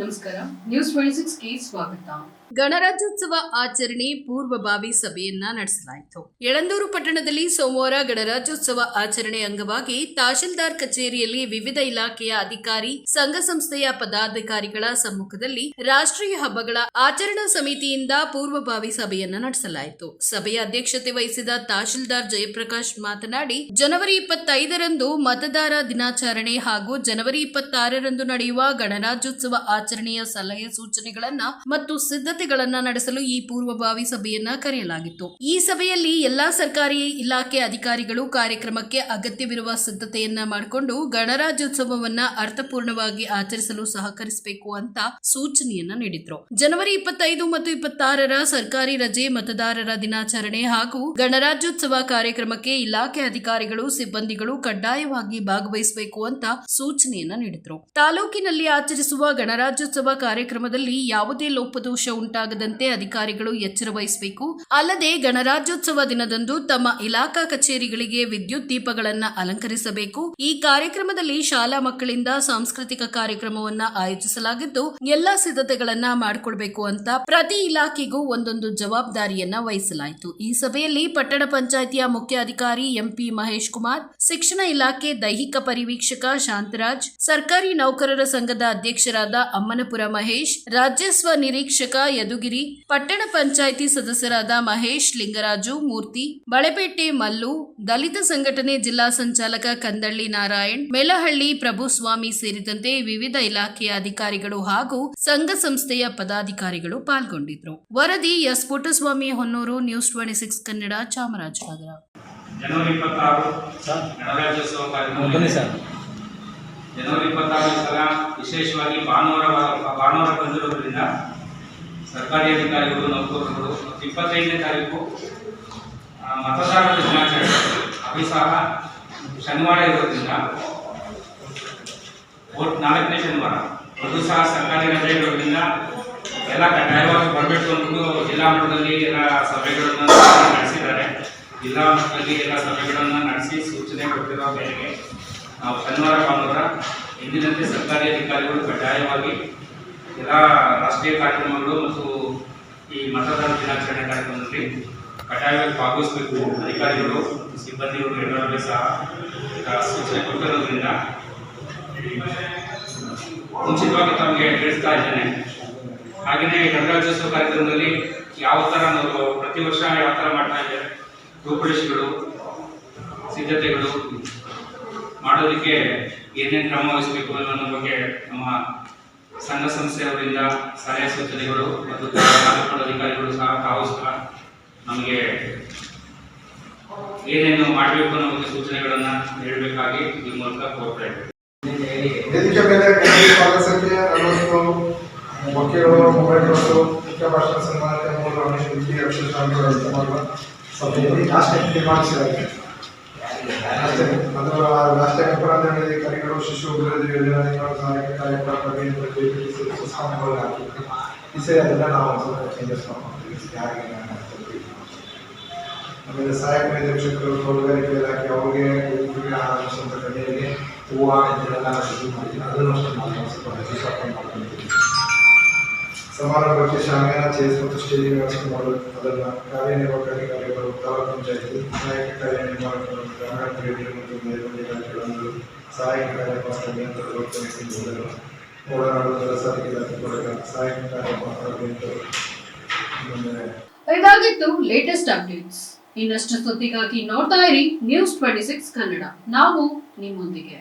ನಮಸ್ಕಾರ. News twenty ಸಿಕ್ಸ್ಗೆ ಸ್ವಾಗತ. ಗಣರಾಜ್ಯೋತ್ಸವ ಆಚರಣೆ ಪೂರ್ವಭಾವಿ ಸಭೆಯನ್ನ ನಡೆಸಲಾಯಿತು. ಯಳಂದೂರು ಪಟ್ಟಣದಲ್ಲಿ ಸೋಮವಾರ ಗಣರಾಜ್ಯೋತ್ಸವ ಆಚರಣೆ ಅಂಗವಾಗಿ ತಹಶೀಲ್ದಾರ್ ಕಚೇರಿಯಲ್ಲಿ ವಿವಿಧ ಇಲಾಖೆಯ ಅಧಿಕಾರಿ, ಸಂಘ ಸಂಸ್ಥೆಯ ಪದಾಧಿಕಾರಿಗಳ ಸಮ್ಮುಖದಲ್ಲಿ ರಾಷ್ಟ್ರೀಯ ಹಬ್ಬಗಳ ಆಚರಣಾ ಸಮಿತಿಯಿಂದ ಪೂರ್ವಭಾವಿ ಸಭೆಯನ್ನ ನಡೆಸಲಾಯಿತು. ಸಭೆಯ ಅಧ್ಯಕ್ಷತೆ ವಹಿಸಿದ ತಹಶೀಲ್ದಾರ್ ಜಯಪ್ರಕಾಶ್ ಮಾತನಾಡಿ, ಜನವರಿ ಇಪ್ಪತ್ತೈದರಂದು ಮತದಾರ ದಿನಾಚರಣೆ ಹಾಗೂ ಜನವರಿ ಇಪ್ಪತ್ತಾರರಂದು ನಡೆಯುವ ಗಣರಾಜ್ಯೋತ್ಸವ ಆಚರಣೆಯ ಸಲಹೆ ಸೂಚನೆಗಳನ್ನ ಮತ್ತು ಸಿದ್ಧತೆಗಳನ್ನ ನಡೆಸಲು ಈ ಪೂರ್ವಭಾವಿ ಸಭೆಯನ್ನ ಕರೆಯಲಾಗಿತ್ತು. ಈ ಸಭೆಯಲ್ಲಿ ಎಲ್ಲಾ ಸರ್ಕಾರಿ ಇಲಾಖೆ ಅಧಿಕಾರಿಗಳು ಕಾರ್ಯಕ್ರಮಕ್ಕೆ ಅಗತ್ಯವಿರುವ ಸಿದ್ಧತೆಯನ್ನ ಮಾಡಿಕೊಂಡು ಗಣರಾಜ್ಯೋತ್ಸವವನ್ನ ಅರ್ಥಪೂರ್ಣವಾಗಿ ಆಚರಿಸಲು ಸಹಕರಿಸಬೇಕು ಅಂತ ಸೂಚನೆಯನ್ನ ನೀಡಿದ್ರು. ಜನವರಿ ಇಪ್ಪತ್ತೈದು ಮತ್ತು ಇಪ್ಪತ್ತಾರರ ಸರ್ಕಾರಿ ರಜೆ ಮತದಾರರ ದಿನಾಚರಣೆ ಹಾಗೂ ಗಣರಾಜ್ಯೋತ್ಸವ ಕಾರ್ಯಕ್ರಮಕ್ಕೆ ಇಲಾಖೆ ಅಧಿಕಾರಿಗಳು, ಸಿಬ್ಬಂದಿಗಳು ಕಡ್ಡಾಯವಾಗಿ ಭಾಗವಹಿಸಬೇಕು ಅಂತ ಸೂಚನೆಯನ್ನ ನೀಡಿದ್ರು. ತಾಲೂಕಿನಲ್ಲಿ ಆಚರಿಸುವ ಗಣರಾಜ್ಯೋತ್ಸವ ಕಾರ್ಯಕ್ರಮದಲ್ಲಿ ಯಾವುದೇ ಲೋಪದೋಷ ಉಂಟಾಗದಂತೆ ಅಧಿಕಾರಿಗಳು ಎಚ್ಚರ ವಹಿಸಬೇಕು. ಅಲ್ಲದೆ ಗಣರಾಜ್ಯೋತ್ಸವ ದಿನದಂದು ತಮ್ಮ ಇಲಾಖಾ ಕಚೇರಿಗಳಿಗೆ ವಿದ್ಯುತ್ ದೀಪಗಳನ್ನ ಅಲಂಕರಿಸಬೇಕು. ಈ ಕಾರ್ಯಕ್ರಮದಲ್ಲಿ ಶಾಲಾ ಮಕ್ಕಳಿಂದ ಸಾಂಸ್ಕೃತಿಕ ಕಾರ್ಯಕ್ರಮವನ್ನ ಆಯೋಜಿಸಲಾಗಿದ್ದು, ಎಲ್ಲಾ ಸಿದ್ಧತೆಗಳನ್ನ ಮಾಡಿಕೊಡ್ಬೇಕು ಅಂತ ಪ್ರತಿ ಇಲಾಖೆಗೂ ಒಂದೊಂದು ಜವಾಬ್ದಾರಿಯನ್ನ ವಹಿಸಲಾಯಿತು. ಈ ಸಭೆಯಲ್ಲಿ ಪಟ್ಟಣ ಪಂಚಾಯಿತಿಯ ಮುಖ್ಯ ಅಧಿಕಾರಿ ಎಂಪಿ ಮಹೇಶ್ ಕುಮಾರ್, ಶಿಕ್ಷಣ ಇಲಾಖೆ ದೈಹಿಕ ಪರಿವೀಕ್ಷಕ ಶಾಂತರಾಜ್, ಸರ್ಕಾರಿ ನೌಕರರ ಸಂಘದ ಅಧ್ಯಕ್ಷರಾದ ಅಮ್ಮನಪುರ ಮಹೇಶ್ ರಾಜ್ಯಸ್ವ ನಿರೀಕ್ಷಕ ಯದುಗಿರಿ ಪಟ್ಟಣ ಪಂಚಾಯಿತಿ ಸದಸ್ಯರಾದ ಮಹೇಶ್ ಲಿಂಗರಾಜು ಮೂರ್ತಿ ಬಳೆಪೇಟೆ ಮಲ್ಲು ದಲಿತ ಸಂಘಟನೆ ಜಿಲ್ಲಾ ಸಂಚಾಲಕ ಕಂದಳ್ಳಿ ನಾರಾಯಣ್ ಮೇಲಹಳ್ಳಿ ಪ್ರಭುಸ್ವಾಮಿ ಸೇರಿದಂತೆ ವಿವಿಧ ಇಲಾಖೆಯ ಅಧಿಕಾರಿಗಳು ಹಾಗೂ ಸಂಘ ಸಂಸ್ಥೆಯ ಪದಾಧಿಕಾರಿಗಳು ಪಾಲ್ಗೊಂಡಿದ್ದರು. ವರದಿ S Puttaswamy Honnur news twenty six Kannada Chamarajanagar. ಇಪ್ಪತ್ತಾರು ಈ ಸಲ ವಿಶೇಷವಾಗಿ ಭಾನುವಾರ ಭಾನುವಾರ ಬಂದಿರೋದ್ರಿಂದ ಸರ್ಕಾರಿ ಅಧಿಕಾರಿಗಳು ನೌಕರರು ಮತ್ತು ಇಪ್ಪತ್ತೈದನೇ ತಾರೀಕು ಮತದಾರರ ದಿನಾಚರಣೆ. ಅದು ಶನಿವಾರ ಇರೋದ್ರಿಂದ ಓಟ್ ನಾಲ್ಕನೇ ಶನಿವಾರ. ಅದು ಸಹ ಸರ್ಕಾರಿ ರಜೆ ಇರೋದ್ರಿಂದ ಎಲ್ಲ ಕಡ್ಡಾಯವಾಗಿ ಬರಬೇಕು ಜಿಲ್ಲಾ ಮಟ್ಟದಲ್ಲಿ ಎಲ್ಲ ಸಭೆಗಳನ್ನು ನಡೆಸಿದ್ದಾರೆ. ಜಿಲ್ಲಾ ಮಟ್ಟದಲ್ಲಿ ಎಲ್ಲ ಸಭೆಗಳನ್ನು ನಡೆಸಿ ಸೂಚನೆ ಕೊಟ್ಟಿರೋ ಮೇರೆಗೆ ನಾವು ಶನಿವಾರ, ಭಾನುವಾರ ಎಂದಿನಂತೆ ಸರ್ಕಾರಿ ಅಧಿಕಾರಿಗಳು ಕಡ್ಡಾಯವಾಗಿ ಎಲ್ಲ ರಾಷ್ಟ್ರೀಯ ಕಾರ್ಯಕ್ರಮಗಳು ಮತ್ತು ಈ ಮತದಾನ ದಿನಾಚರಣೆ ಕಾರ್ಯಕ್ರಮದಲ್ಲಿ ಕಡ್ಡಾಯವಾಗಿ ಭಾಗವಹಿಸಬೇಕು ಅಧಿಕಾರಿಗಳು, ಸಿಬ್ಬಂದಿಗಳು ಎಲ್ಲರಿಗೂ ಸಹ ಸೂಚನೆ ಕೊಟ್ಟಿರೋದ್ರಿಂದ ಮುಂಚಿತವಾಗಿ ತಮಗೆ ತಿಳಿಸ್ತಾ ಇದ್ದೇನೆ. ಹಾಗೆಯೇ ಗಣರಾಜ್ಯೋತ್ಸವ ಕಾರ್ಯಕ್ರಮದಲ್ಲಿ ಯಾವ ಥರ ನಾವು ಪ್ರತಿ ವರ್ಷ ಯಾವ ಥರ ಮಾಡ್ತಾ ಇದ್ದಾರೆ ರೂಪುರೇಷೆಗಳು, ಸಿದ್ಧತೆಗಳು ಮಾಡೋದಕ್ಕೆ ಏನೇನು ಕ್ರಮ ವಹಿಸಬೇಕು ಅನ್ನೋ ಬಗ್ಗೆ ನಮ್ಮ ಸಂಘ ಸಂಸ್ಥೆಯವರಿಂದ ಸಲಹೆ ಸೂಚನೆಗಳು ಮತ್ತು ಅಧಿಕಾರಿಗಳು ಸಹ ತಾವು ಸಹ ನಮಗೆ ಏನೇನು ಮಾಡಬೇಕು ಅನ್ನೋ ಬಗ್ಗೆ ಸೂಚನೆಗಳನ್ನು ನೀಡಬೇಕಾಗಿ ಈ ಮೂಲಕ ಕೋರ್ತಾ ಇದ್ದೇವೆ ಮುಖ್ಯ ಸಭೆಯಲ್ಲಿ ಅಷ್ಟೇ ಅದು ಲಾಸ್ಟ್ ಟೈಮ್ ಅಪರಾಧ ಅಧಿಕಾರಿಗಳು ಶಿಶು ಅಭಿವೃದ್ಧಿ ಯೋಜನೆಗಳು ಸಹಾಯಕ ಕಾರ್ಯಕ್ರಮ ಬಗ್ಗೆ ಸುಸ್ತಾಮಗಳು ಹಾಕಿದ್ರು ಈ ಸರಿ ಅದನ್ನ ನಾವು ಒಂದ್ ಸ್ವಲ್ಪ ಚೇಂಜಸ್ ಮಾಡ್ಕೊಂತೀವಿ ಯಾರಿಗೆ ಏನೇನ್ ಮಾಡ್ತೀವಿ. ಆಮೇಲೆ ಸಹಾಯಕ ನಿರ್ದೇಶಕರು ತೋಟಗಾರಿಕೆ ಇಲಾಖೆ ಅವ್ರಿಗೆ ಉಡುಗೊರೆ ಆಹಾರ ಅಂತ ಕಡೆಯಲ್ಲಿ ಹೂವು ಇದನ್ನೆಲ್ಲ ಇದು ಮಾಡ್ತೀನಿ ಅದನ್ನು ಅಷ್ಟೇ ನಾವು ಸ್ವಲ್ಪ ರಿಜಿಸ್ಟರ್ ಮಾಡ್ಕೊಂತೀವಿ ಸಮಾರಂಭಕ್ಕೆ ಶಾಮಿಯಾನ ಚೇಸ್ ಮತ್ತು ಸ್ಟೇಜ್ ವ್ಯವಸ್ಥೆ ಮಾಡೋದು ಅದನ್ನು ಕಾರ್ಯನಿರ್ವಾಹಕ ಅಧಿಕಾರಿಗಳು ತಾಲೂಕು ಪಂಚಾಯತಿ ಸಹಾಯಕ ಕಾರ್ಯನಿರ್ವಾಹಕರು ಗ್ರಾಮೀಣ ಕ್ರೀಡೆಗಳು ಮತ್ತು ಮೇಲ್ಮನೆ ಇಲಾಖೆಗಳನ್ನು ಸಹಾಯಕ ಕಾರ್ಯಪಾತ್ರ ನಿಯಂತ್ರಣಗಳು ತಿಳಿಸಿರುವುದನ್ನು ಓಡಾಡುವ ಕೆಲಸ ಇಲಾಖೆ ಕೊಡಗ ಸಹಾಯಕ ಕಾರ್ಯಪಾತ್ರ ನಿಯಂತ್ರಣ ಆಮೇಲೆ ಇದಾಗಿತ್ತು ಲೇಟೆಸ್ಟ್ ಅಪ್ಡೇಟ್ಸ್ ಇನ್ನಷ್ಟು ಸುದ್ದಿಗಾಗಿ ನೋಡ್ತಾ ಇರಿ ನ್ಯೂಸ್ ಟ್ವೆಂಟಿ ಸಿಕ್ಸ್ ಕನ್ನಡ ನಾವು ನಿಮ್ಮೊಂದಿಗೆ